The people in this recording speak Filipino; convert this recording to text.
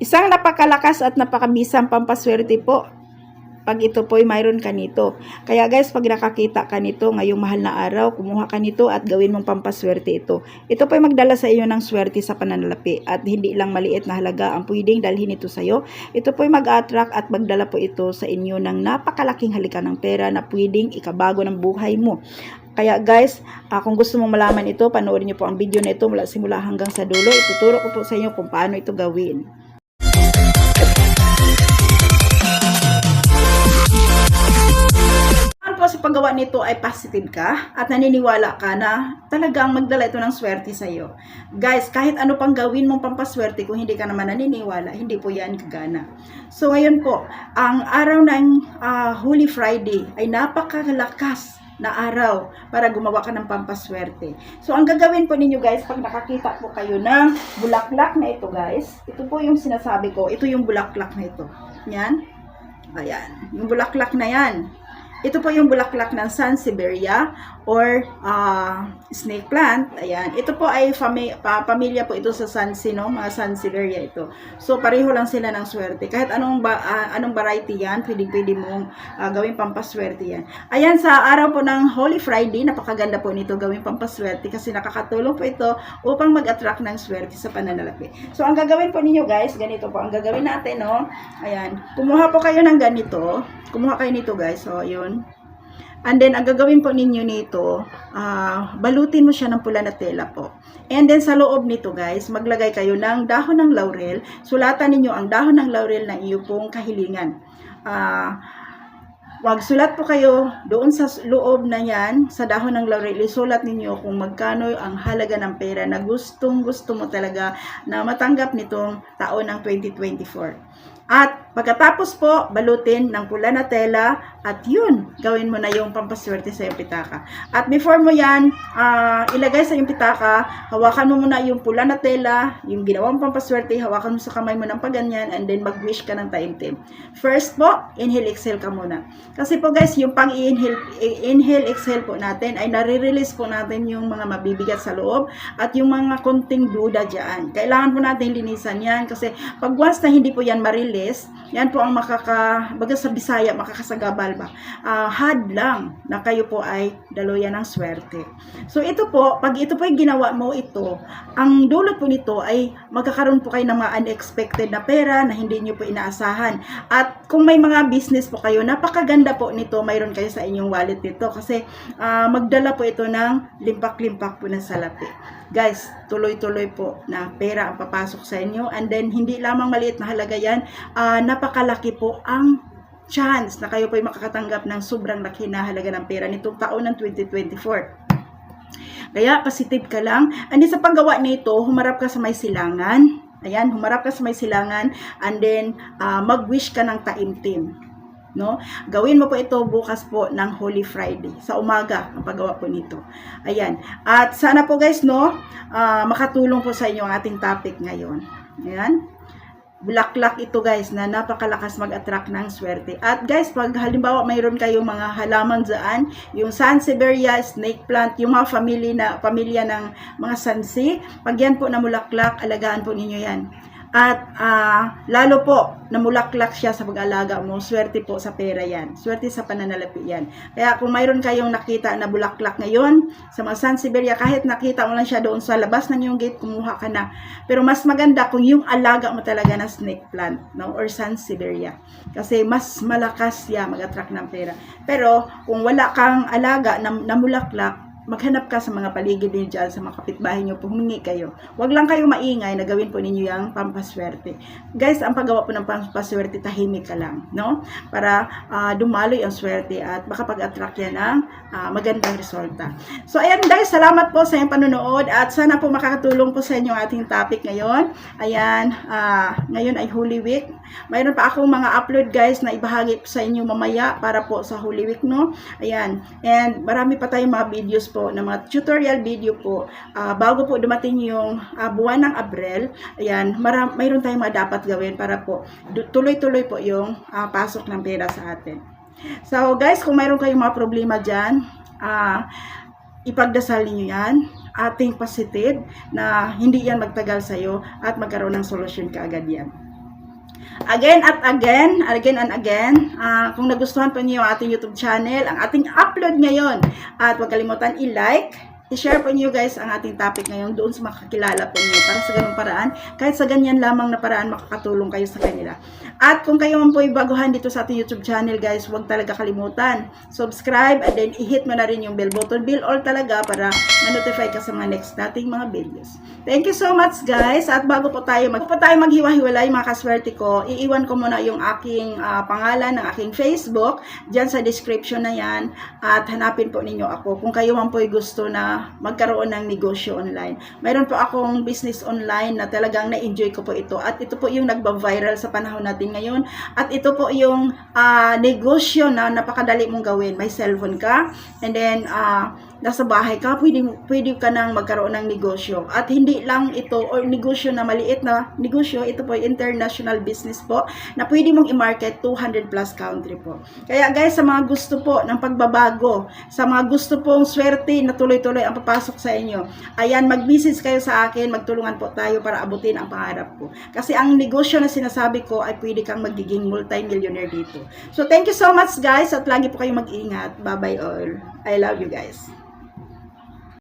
Isang napakalakas at napakabisang pampaswerte po pag ito po'y mayroon ka nito. Kaya guys, pag nakakita ka nito ngayong mahal na araw, kumuha ka nito at gawin mong pampaswerte ito. Ito po'y magdala sa iyo ng swerte sa pananalapi at hindi lang maliit na halaga ang pwedeng dalhin ito sa iyo. Ito po'y mag-attract at magdala po ito sa inyo ng napakalaking halika ng pera na pwedeng ikabago ng buhay mo. Kaya guys, ah, kung gusto mong malaman ito, panoorin niyo po ang video na ito mula simula hanggang sa dulo. Ituturo ko po sa inyo kung paano ito gawin. Sa paggawa nito ay positive ka at naniniwala ka na talagang magdala ito ng swerte sa iyo. Guys, kahit ano pang gawin mong pampaswerte kung hindi ka naman naniniwala, hindi po yan kagana. So ngayon po, ang araw ng ah, Holy Friday ay napakalakas na araw para gumawa ka ng pampaswerte. So ang gagawin po ninyo guys, pag nakakita po kayo ng bulaklak na ito guys, ito po yung sinasabi ko, ito yung bulaklak na ito. Yan. Ayan. Yung bulaklak na yan. Ito po yung bulaklak ng Sansevieria or ah, snake plant. Ayan. Ito po ay fami- pa- pamilya po ito sa Sansi, no? Mga Sansevieria ito. So, pareho lang sila ng swerte. Kahit anong ba, ah, anong variety yan, pwede-pwede mong ah, gawing pampaswerte yan. Ayan, sa araw po ng Holy Friday, napakaganda po nito gawing pampaswerte kasi nakakatulong po ito upang mag-attract ng swerte sa pananalapi. So, ang gagawin po ninyo guys, ganito po ang gagawin natin, no? Ayan. Kumuha po kayo ng ganito. Kumuha kayo nito guys. So, yun. And then, ang gagawin po ninyo nito, ah, balutin mo siya ng pula na tela po. And then, sa loob nito guys, maglagay kayo ng dahon ng laurel. Sulatan ninyo ang dahon ng laurel na iyo pong kahilingan. Ah, Wag sulat po kayo doon sa loob na yan, sa dahon ng laurel, isulat ninyo kung magkano ang halaga ng pera na gustong gusto mo talaga na matanggap nitong taon ng 2024. At pagkatapos po, balutin ng pula na tela at yun, gawin mo na yung pampaswerte sa iyong pitaka. At before mo yan, ah, ilagay sa iyong pitaka, hawakan mo muna yung pula na tela, yung ginawang pampaswerte, hawakan mo sa kamay mo ng paganyan, and then mag-wish ka ng taimtim. First po, inhale, exhale ka muna. Kasi po guys, yung pang inhale, exhale po natin, ay nare-release po natin yung mga mabibigat sa loob at yung mga konting duda dyan. Kailangan po natin linisan yan kasi pag once na hindi po yan marilis, yan po ang makaka, baga sa Bisaya, makakasagabal ba? Ah, had lang na kayo po ay daluyan ng swerte. So ito po, pag ito po yung ginawa mo ito, ang dulot po nito ay magkakaroon po kayo ng mga unexpected na pera na hindi nyo po inaasahan. At kung may mga business po kayo, napakaganda po nito, mayroon kayo sa inyong wallet nito kasi ah, magdala po ito ng limpak-limpak po ng salapi. Guys, tuloy-tuloy po na pera ang papasok sa inyo and then hindi lamang maliit na halaga yan, ah, napakalaki po ang chance na kayo po ay makakatanggap ng sobrang laki na halaga ng pera nitong taon ng 2024. Kaya positive ka lang. And sa paggawa nito, humarap ka sa may silangan. Ayan, humarap ka sa may silangan and then ah, mag-wish ka ng taimtim. No? Gawin mo po ito bukas po ng Holy Friday. Sa umaga, ang paggawa po nito. Ayan. At sana po guys, no, ah, makatulong po sa inyo ang ating topic ngayon. Ayan bulaklak ito guys na napakalakas mag-attract ng swerte. At guys, pag halimbawa mayroon kayong mga halaman dyan, yung Sansevieria, snake plant, yung mga family na, pamilya ng mga sansi, pag yan po namulaklak, alagaan po ninyo yan. At ah, lalo po, namulaklak siya sa pag-alaga mo, swerte po sa pera yan. Swerte sa pananalapi yan. Kaya kung mayroon kayong nakita na bulaklak ngayon, sa mga Sansevieria, kahit nakita mo lang siya doon sa labas ng iyong gate, kumuha ka na. Pero mas maganda kung yung alaga mo talaga na snake plant, no? or Sansevieria. Kasi mas malakas siya mag-attract ng pera. Pero kung wala kang alaga na, na bulaklak, maghanap ka sa mga paligid niyo dyan, sa mga kapitbahay niyo, humingi kayo. Huwag lang kayo maingay na gawin po ninyo yung pampaswerte. Guys, ang paggawa po ng pampaswerte, tahimik ka lang, no? Para ah, dumaloy ang swerte at makapag-attract yan ng ah, magandang resulta. So, ayan guys, salamat po sa inyong panonood at sana po makakatulong po sa inyo ang ating topic ngayon. Ayan, ah, ngayon ay Holy Week. Mayroon pa akong mga upload guys na ibahagi sa inyo mamaya para po sa Holy Week, no? Ayan, and marami pa tayong mga videos po na mga tutorial video po ah, bago po dumating yung ah, buwan ng Abril. Ayan, mayroon tayong mga dapat gawin para po tuloy-tuloy po yung ah, pasok ng pera sa atin. So guys, kung mayroon kayong mga problema dyan, ah, ipagdasal niyo yan, ating positive na hindi yan magtagal sa'yo at magkaroon ng solusyon kaagad yan. Again at again, again and again, ah, kung nagustuhan po niyo ang ating YouTube channel, ang ating upload ngayon, at huwag kalimutan i-like, i-share po niyo guys ang ating topic ngayon doon sa makakilala po niyo para sa ganung paraan, kahit sa ganyan lamang na paraan makakatulong kayo sa kanila. At kung kayo man po ay baguhan dito sa ating YouTube channel guys, huwag talaga kalimutan. Subscribe and then i-hit mo na rin yung bell button, bell all talaga para ma-notify ka sa mga next nating mga videos. Thank you so much guys. At bago po tayo, mag po tayo maghiwa-hiwalay mga kaswerte ko, iiwan ko muna yung aking ah, pangalan ng aking Facebook dyan sa description na yan at hanapin po ninyo ako kung kayo man po ay gusto na magkaroon ng negosyo online. Mayroon po akong business online na talagang na-enjoy ko po ito at ito po yung nagba-viral sa panahon natin ngayon at ito po yung ah, negosyo na napakadali mong gawin. May cellphone ka and then ah, nasa bahay ka, pwede, pwede ka nang magkaroon ng negosyo. At hindi lang ito, or negosyo na maliit na negosyo, ito po international business po, na pwede mong i-market 200 plus country po. Kaya guys, sa mga gusto po ng pagbabago, sa mga gusto pong swerte na tuloy-tuloy ang papasok sa inyo, ayan, mag-message kayo sa akin, magtulungan po tayo para abutin ang pangarap ko. Kasi ang negosyo na sinasabi ko ay pwede kang magiging multi-millionaire dito. So, thank you so much guys at lagi po kayong mag-ingat. Bye-bye all. I love you guys.